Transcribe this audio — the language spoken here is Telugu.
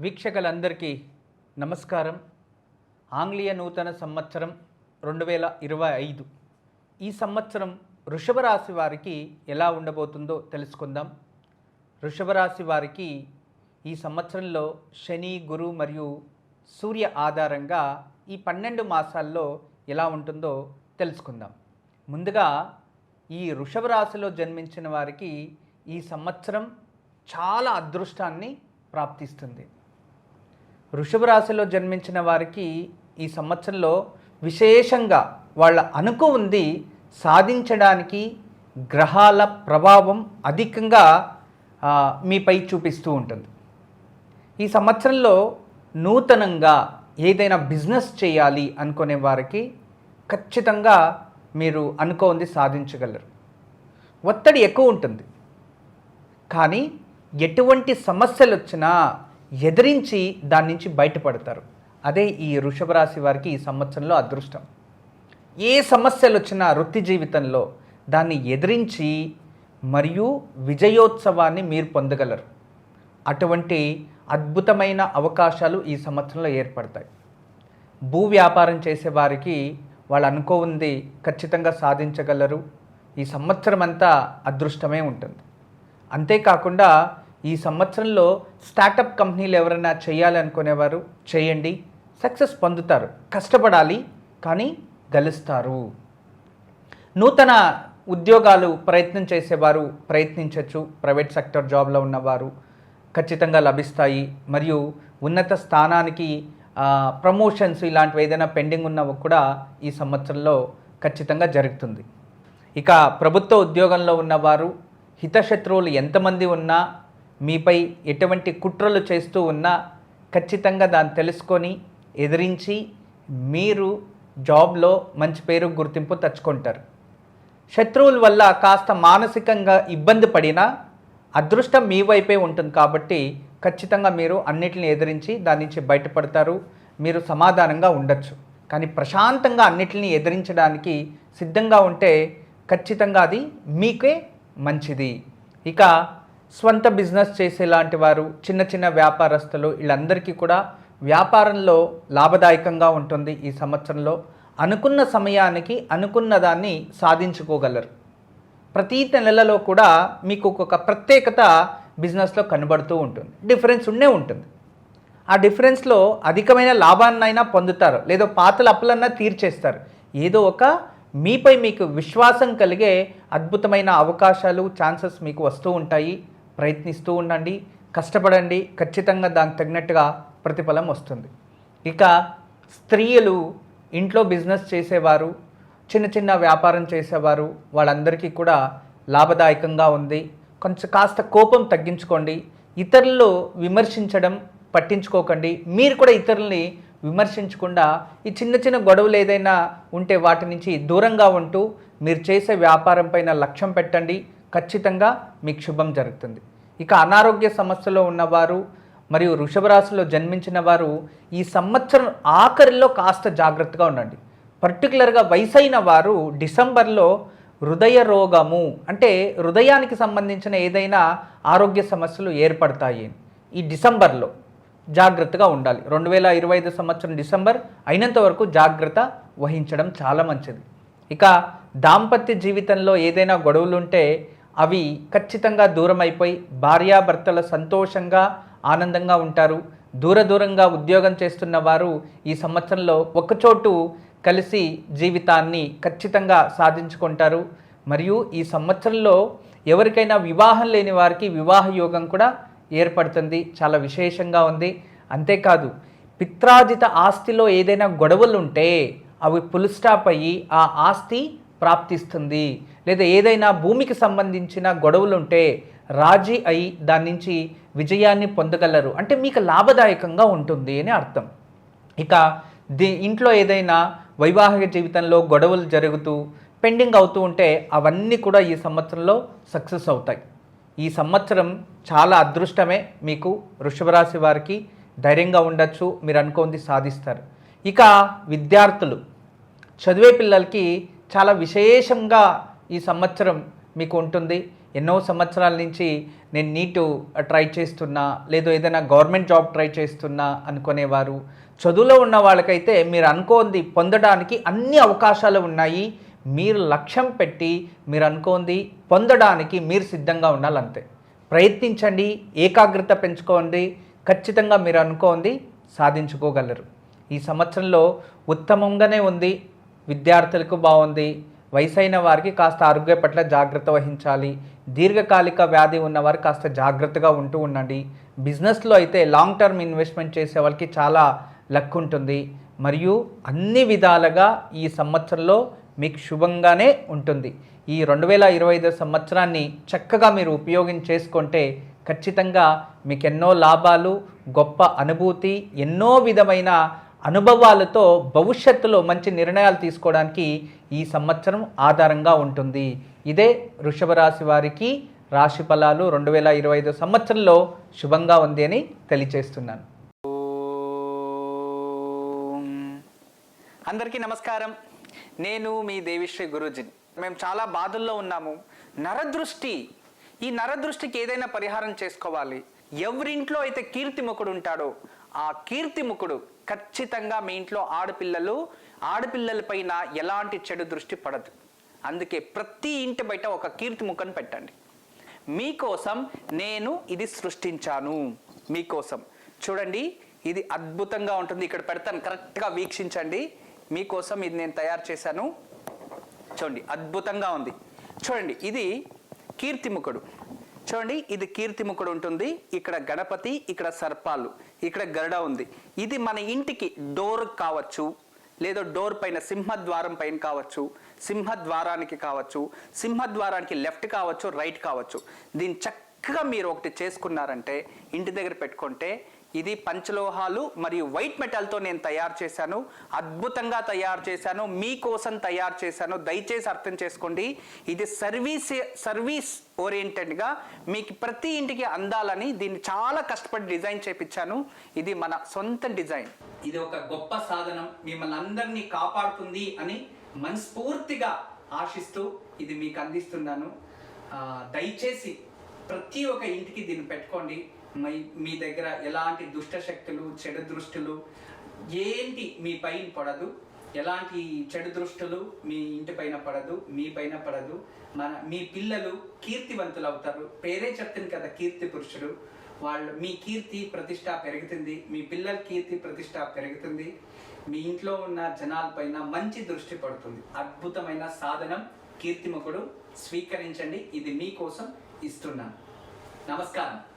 వీక్షకులందరికీ నమస్కారం. ఆంగ్లీయ నూతన సంవత్సరం రెండు వేల ఇరవై ఐదు. ఈ సంవత్సరం వృషభ రాశి వారికి ఎలా ఉండబోతుందో తెలుసుకుందాం. వృషభ రాశి వారికి ఈ సంవత్సరంలో శని గురు మరియు సూర్య ఆధారంగా ఈ పన్నెండు మాసాల్లో ఎలా ఉంటుందో తెలుసుకుందాం. ముందుగా ఈ వృషభ రాశిలో జన్మించిన వారికి ఈ సంవత్సరం చాలా అదృష్టాన్ని ప్రాప్తిస్తుంది. వృషభ రాశిలో జన్మించిన వారికి ఈ సంవత్సరంలో విశేషంగా వాళ్ళ అనుకు ఉంది సాధించడానికి గ్రహాల ప్రభావం అధికంగా మీపై చూపిస్తూ ఉంటుంది. ఈ సంవత్సరంలో నూతనంగా ఏదైనా బిజినెస్ చేయాలి అనుకునే వారికి ఖచ్చితంగా మీరు అనుకోంది సాధించగలరు. ఒత్తిడి ఎక్కువ ఉంటుంది. కానీ ఎటువంటి సమస్యలు వచ్చినా ఎదిరించి దాని నుంచి బయటపడతారు. అదే ఈ వృషభ రాశి వారికి ఈ సంవత్సరంలో అదృష్టం. ఏ సమస్యలు వచ్చినా వృత్తి జీవితంలో దాన్ని ఎదిరించి మరియు విజయోత్సవాన్ని మీరు పొందగలరు. అటువంటి అద్భుతమైన అవకాశాలు ఈ సంవత్సరంలో ఏర్పడతాయి. భూ వ్యాపారం చేసే వారికి వాళ్ళు అనుకోంది ఖచ్చితంగా సాధించగలరు. ఈ సంవత్సరం అంతా అదృష్టమే ఉంటుంది. అంతేకాకుండా ఈ సంవత్సరంలో స్టార్టప్ కంపెనీలు ఎవరైనా చేయాలనుకునేవారు చేయండి సక్సెస్ పొందుతారు కష్టపడాలి కానీ గెలుస్తారు. నూతన ఉద్యోగాలు ప్రయత్నం చేసేవారు ప్రయత్నించవచ్చు ప్రైవేట్ సెక్టర్ జాబ్లో ఉన్నవారు ఖచ్చితంగా లభిస్తాయి. మరియు ఉన్నత స్థానానికి ప్రమోషన్స్ ఇలాంటివి ఏదైనా పెండింగ్ ఉన్నవి కూడా ఈ సంవత్సరంలో ఖచ్చితంగా జరుగుతుంది. ఇక ప్రభుత్వ ఉద్యోగంలో ఉన్నవారు హితశత్రువులు ఎంతమంది ఉన్నా మీపై ఎటువంటి కుట్రలు చేస్తూ ఉన్నా ఖచ్చితంగా దాన్ని తెలుసుకొని ఎదిరించి మీరు జాబ్లో మంచి పేరు గుర్తింపు తెచ్చుకుంటారు. శత్రువుల వల్ల కాస్త మానసికంగా ఇబ్బంది పడినా అదృష్టం మీ వైపే ఉంటుంది కాబట్టి ఖచ్చితంగా మీరు అన్నిటిని ఎదిరించి దాని నుంచి బయటపడతారు మీరు సమాధానంగా ఉండొచ్చు. కానీ ప్రశాంతంగా అన్నిటిని ఎదిరించడానికి సిద్ధంగా ఉంటే ఖచ్చితంగా అది మీకే మంచిది. ఇక స్వంత బిజినెస్ చేసేలాంటి వారు చిన్న చిన్న వ్యాపారస్తులు వీళ్ళందరికీ కూడా వ్యాపారంలో లాభదాయకంగా ఉంటుంది ఈ సంవత్సరంలో. అనుకున్న సమయానికి అనుకున్న దాన్ని సాధించుకోగలరు. ప్రతి నెలలో కూడా మీకు ఒక ప్రత్యేకత బిజినెస్లో కనబడుతూ ఉంటుంది. డిఫరెన్స్ ఉండే ఉంటుంది. ఆ డిఫరెన్స్లో అధికమైన లాభాన్నైనా పొందుతారు. లేదో పాతల అప్పులన్నా తీర్చేస్తారు. ఏదో ఒక మీపై మీకు విశ్వాసం కలిగే అద్భుతమైన అవకాశాలు ఛాన్సెస్ మీకు వస్తూ ఉంటాయి. ప్రయత్నిస్తూ ఉండండి కష్టపడండి ఖచ్చితంగా దానికి తగినట్టుగా ప్రతిఫలం వస్తుంది. ఇక స్త్రీలు ఇంట్లో బిజినెస్ చేసేవారు చిన్న చిన్న వ్యాపారం చేసేవారు వాళ్ళందరికీ కూడా లాభదాయకంగా ఉంది. కొంచెం కాస్త కోపం తగ్గించుకోండి. ఇతరులు విమర్శించడం పట్టించుకోకండి. మీరు కూడా ఇతరుల్ని విమర్శించకుండా ఈ చిన్న చిన్న గొడవలు ఏదైనా ఉంటే వాటి నుంచి దూరంగా ఉంటూ మీరు చేసే వ్యాపారం పైన లక్ష్యం పెట్టండి. ఖచ్చితంగా మీకు శుభం జరుగుతుంది. ఇక అనారోగ్య సమస్యలో ఉన్నవారు మరియు వృషభ రాశిలో జన్మించిన వారు ఈ సంవత్సరం ఆఖరిలో కాస్త జాగ్రత్తగా ఉండండి. పర్టికులర్గా వయసైన వారు డిసెంబర్లో హృదయ రోగము అంటే హృదయానికి సంబంధించిన ఏదైనా ఆరోగ్య సమస్యలు ఏర్పడతాయి. ఈ డిసెంబర్లో జాగ్రత్తగా ఉండాలి. రెండు వేల ఇరవై ఐదు సంవత్సరం డిసెంబర్ అయినంత వరకు జాగ్రత్త వహించడం చాలా మంచిది. ఇక దాంపత్య జీవితంలో ఏదైనా గొడవలు ఉంటే అవి ఖచ్చితంగా దూరం అయిపోయి భార్యాభర్తల సంతోషంగా ఆనందంగా ఉంటారు. దూర దూరంగా ఉద్యోగం చేస్తున్న వారు ఈ సంవత్సరంలో ఒకచోటు కలిసి జీవితాన్ని ఖచ్చితంగా సాధించుకుంటారు. మరియు ఈ సంవత్సరంలో ఎవరికైనా వివాహం లేని వారికి వివాహ యోగం కూడా ఏర్పడుతుంది. చాలా విశేషంగా ఉంది. అంతేకాదు పిత్రాజిత ఆస్తిలో ఏదైనా గొడవలు ఉంటే అవి పులుస్టాప్ అయ్యి ఆ ఆస్తి ప్రాప్తిస్తుంది. లేదా ఏదైనా భూమికి సంబంధించిన గొడవలు ఉంటే రాజీ అయి దాని నుంచి విజయాన్ని పొందగలరు. అంటే మీకు లాభదాయకంగా ఉంటుంది అని అర్థం. ఇక ది ఇంట్లో ఏదైనా వైవాహిక జీవితంలో గొడవలు జరుగుతూ పెండింగ్ అవుతూ ఉంటే అవన్నీ కూడా ఈ సంవత్సరంలో సక్సెస్ అవుతాయి. ఈ సంవత్సరం చాలా అదృష్టమే మీకు. వృషభరాశి వారికి ధైర్యంగా ఉండొచ్చు మీరు అనుకోంది సాధిస్తారు. ఇక విద్యార్థులు. చదివే పిల్లలకి చాలా విశేషంగా ఈ సంవత్సరం మీకు ఉంటుంది. ఎన్నో సంవత్సరాల నుంచి నేను నీటు ట్రై చేస్తున్నా లేదో ఏదైనా గవర్నమెంట్ జాబ్ ట్రై చేస్తున్నా అనుకునేవారు. చదువులో ఉన్న వాళ్ళకైతే మీరు అనుకోంది పొందడానికి అన్ని అవకాశాలు ఉన్నాయి. మీరు లక్ష్యం పెట్టి మీరు అనుకోంది పొందడానికి మీరు సిద్ధంగా ఉండాలంతే. ప్రయత్నించండి ఏకాగ్రత పెంచుకోండి ఖచ్చితంగా మీరు అనుకోంది సాధించుకోగలరు. ఈ సంవత్సరంలో ఉత్తమంగానే ఉంది విద్యార్థులకు బాగుంది వయసైన వారికి కాస్త ఆరోగ్య పట్ల జాగ్రత్త వహించాలి. దీర్ఘకాలిక వ్యాధి ఉన్నవారు కాస్త జాగ్రత్తగా ఉంటూ ఉండండి. బిజినెస్లో అయితే లాంగ్ టర్మ్ ఇన్వెస్ట్మెంట్ చేసే వాళ్ళకి చాలా లక్ ఉంటుంది. మరియు అన్ని విధాలుగా ఈ సంవత్సరంలో మీకు శుభంగానే ఉంటుంది. ఈ రెండు వేల ఇరవై ఐదు సంవత్సరాన్ని చక్కగా మీరు ఉపయోగం చేసుకుంటే ఖచ్చితంగా మీకు ఎన్నో లాభాలు గొప్ప అనుభూతి ఎన్నో విధమైన అనుభవాలతో భవిష్యత్తులో మంచి నిర్ణయాలు తీసుకోవడానికి ఈ సంవత్సరం ఆధారంగా ఉంటుంది. ఇదే వృషభ రాశి వారికి రాశి ఫలాలు రెండు వేల ఇరవై ఐదు సంవత్సరంలో శుభంగా ఉంది అని తెలియచేస్తున్నాను. అందరికీ నమస్కారం. నేను మీ దేవిశ్రీ గురూజీని. మేము చాలా బాధల్లో ఉన్నాము. నరదృష్టి. ఈ నరదృష్టికి ఏదైనా పరిహారం చేసుకోవాలి. ఎవరింట్లో అయితే కీర్తిముఖుడు ఉంటాడో ఆ కీర్తిముఖుడు ఖచ్చితంగా మీ ఇంట్లో ఆడపిల్లలు ఆడపిల్లలపైన ఎలాంటి చెడు దృష్టి పడదు. అందుకే ప్రతి ఇంటి బయట ఒక కీర్తిముఖను పెట్టండి. మీకోసం నేను ఇది సృష్టించాను. మీకోసం. చూడండి ఇది అద్భుతంగా ఉంటుంది. ఇక్కడ పెడతాను కరెక్ట్గా వీక్షించండి. మీకోసం ఇది నేను తయారు చేశాను. చూడండి అద్భుతంగా ఉంది. చూడండి ఇది కీర్తిముఖుడు చూడండి ఇది కీర్తిముఖుడు ఉంటుంది. ఇక్కడ గణపతి ఇక్కడ సర్పాలు. ఇక్కడ గరుడ ఉంది. ఇది మన ఇంటికి డోర్ కావచ్చు. లేదా డోర్ పైన సింహద్వారం పైన కావచ్చు. సింహద్వారానికి కావచ్చు. సింహద్వారానికి లెఫ్ట్ కావచ్చు రైట్ కావచ్చు. దీన్ని చక్కగా మీరు ఒకటి చేసుకున్నారంటే ఇంటి దగ్గర పెట్టుకుంటే ఇది పంచలోహాలు మరియు వైట్ మెటల్తో నేను తయారు చేశాను. అద్భుతంగా తయారు చేశాను. మీకోసం తయారు చేశాను. దయచేసి అర్థం చేసుకోండి. ఇది సర్వీస్ సర్వీస్ ఓరియంటెడ్గా మీకు ప్రతి ఇంటికి అందాలని దీన్ని చాలా కష్టపడి డిజైన్ చేపించాను. ఇది మన సొంత డిజైన్. ఇది ఒక గొప్ప సాధనం. మిమ్మల్ని అందరినీ కాపాడుతుంది అని మనస్ఫూర్తిగా ఆశిస్తూ ఇది మీకు అందిస్తున్నాను. దయచేసి ప్రతి ఒక్క ఇంటికి దీన్ని పెట్టుకోండి. మీ మీ దగ్గర ఎలాంటి దుష్ట శక్తులు చెడు దృష్టులు ఏంటి మీ పైన పడదు. ఎలాంటి చెడు దృష్టులు మీ ఇంటి పైన పడదు మీ పైన పడదు. మన మీ పిల్లలు కీర్తివంతులు అవుతారు. పేరే చెప్తుంది కదా కీర్తి పురుషుడు. వాళ్ళు మీ కీర్తి ప్రతిష్ట పెరుగుతుంది. మీ పిల్లల కీర్తి ప్రతిష్ట పెరుగుతుంది. మీ ఇంట్లో ఉన్న జనాలపైన మంచి దృష్టి పడుతుంది. అద్భుతమైన సాధనం కీర్తిముఖుడు స్వీకరించండి. ఇది మీకోసం ఇస్తున్నాను నమస్కారం.